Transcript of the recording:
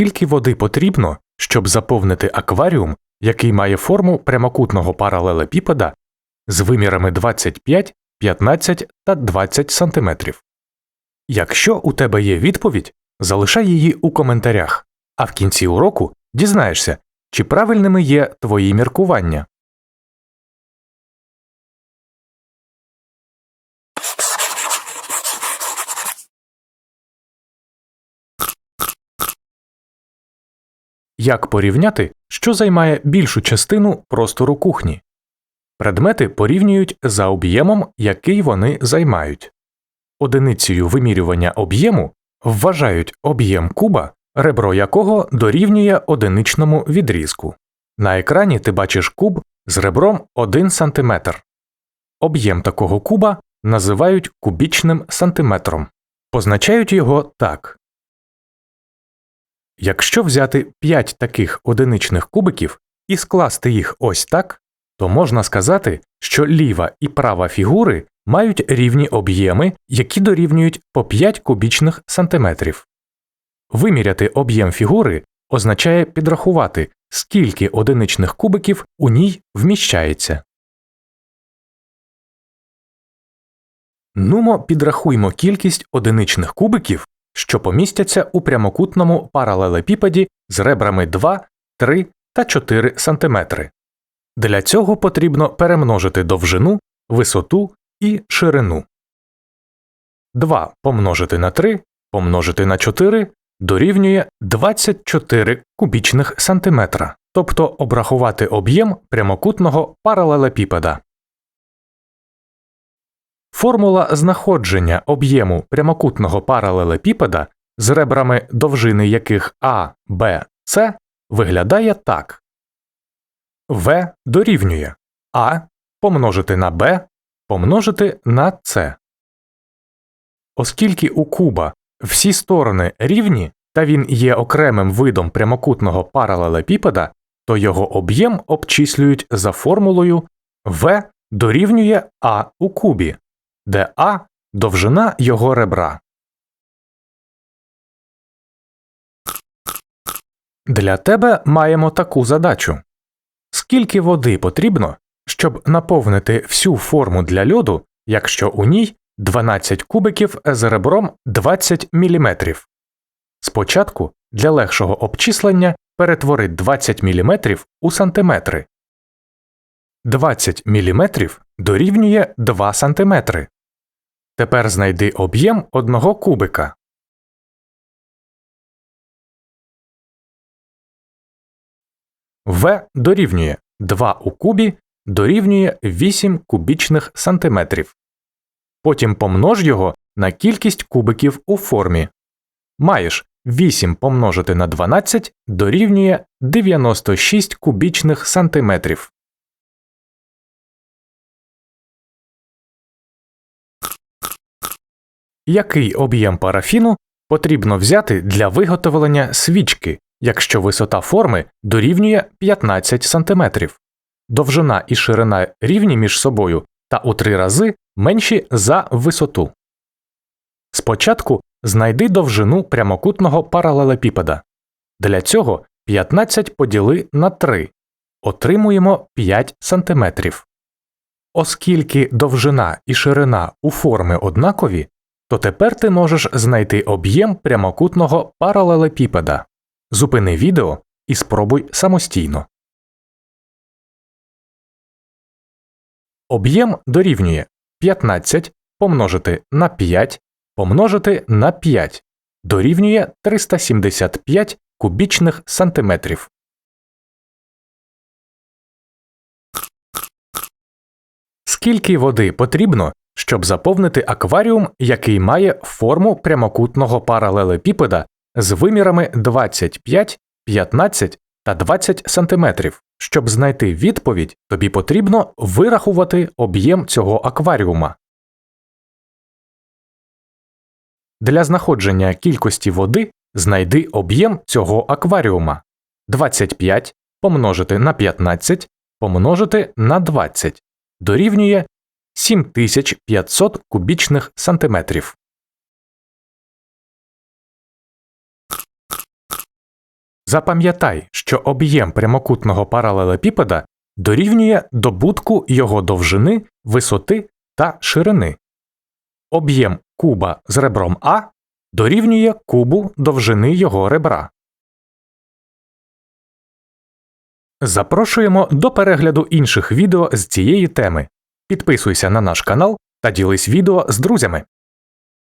Скільки води потрібно, щоб заповнити акваріум, який має форму прямокутного паралелепіпеда з вимірами 25, 15 та 20 см? Якщо у тебе є відповідь, залишай її у коментарях, а в кінці уроку дізнаєшся, чи правильними є твої міркування. Як порівняти, що займає більшу частину простору кухні? Предмети порівнюють за об'ємом, який вони займають. Одиницею вимірювання об'єму вважають об'єм куба, ребро якого дорівнює одиничному відрізку. На екрані ти бачиш куб з ребром 1 см. Об'єм такого куба називають кубічним сантиметром. Позначають його так. Якщо взяти 5 таких одиничних кубиків і скласти їх ось так, то можна сказати, що ліва і права фігури мають рівні об'єми, які дорівнюють по 5 кубічних сантиметрів. Виміряти об'єм фігури означає підрахувати, скільки одиничних кубиків у ній вміщається. Нумо підрахуймо кількість одиничних кубиків, що помістяться у прямокутному паралелепіпеді з ребрами 2, 3 та 4 см. Для цього потрібно перемножити довжину, висоту і ширину. 2 помножити на 3 помножити на 4 дорівнює 24 кубічних сантиметра, тобто обрахувати об'єм прямокутного паралелепіпеда. Формула знаходження об'єму прямокутного паралелепіпеда з ребрами довжини яких А, Б, С виглядає так. В дорівнює А помножити на Б помножити на С. Оскільки у куба всі сторони рівні та він є окремим видом прямокутного паралелепіпеда, то його об'єм обчислюють за формулою В дорівнює А у кубі, де А довжина його ребра. Для тебе маємо таку задачу. Скільки води потрібно, щоб наповнити всю форму для льоду, якщо у ній 12 кубиків з ребром 20 мм? Спочатку для легшого обчислення перетвори 20 мм у сантиметри. 20 мм дорівнює 2 см. Тепер знайди об'єм одного кубика. В дорівнює 2 у кубі дорівнює 8 кубічних сантиметрів. Потім помнож його на кількість кубиків у формі. Маєш 8 помножити на 12 дорівнює 96 кубічних сантиметрів. Який об'єм парафіну потрібно взяти для виготовлення свічки, якщо висота форми дорівнює 15 см? Довжина і ширина рівні між собою та у три рази менші за висоту. Спочатку знайди довжину прямокутного паралелепіпеда. Для цього 15 поділи на 3. Отримуємо 5 см. Оскільки довжина і ширина у форми однакові, то тепер ти можеш знайти об'єм прямокутного паралелепіпеда. Зупини відео і спробуй самостійно. Об'єм дорівнює 15 помножити на 5 помножити на 5 дорівнює 375 кубічних сантиметрів. Скільки води потрібно, щоб заповнити акваріум, який має форму прямокутного паралелепіпеда з вимірами 25, 15 та 20 см. Щоб знайти відповідь, тобі потрібно вирахувати об'єм цього акваріума. Для знаходження кількості води знайди об'єм цього акваріума 25 помножити на 15 помножити на 20 дорівнює 7500 кубічних сантиметрів. Запам'ятай, що об'єм прямокутного паралелепіпеда дорівнює добутку його довжини, висоти та ширини. Об'єм куба з ребром А дорівнює кубу довжини його ребра. Запрошуємо до перегляду інших відео з цієї теми. Підписуйся на наш канал та ділись відео з друзями.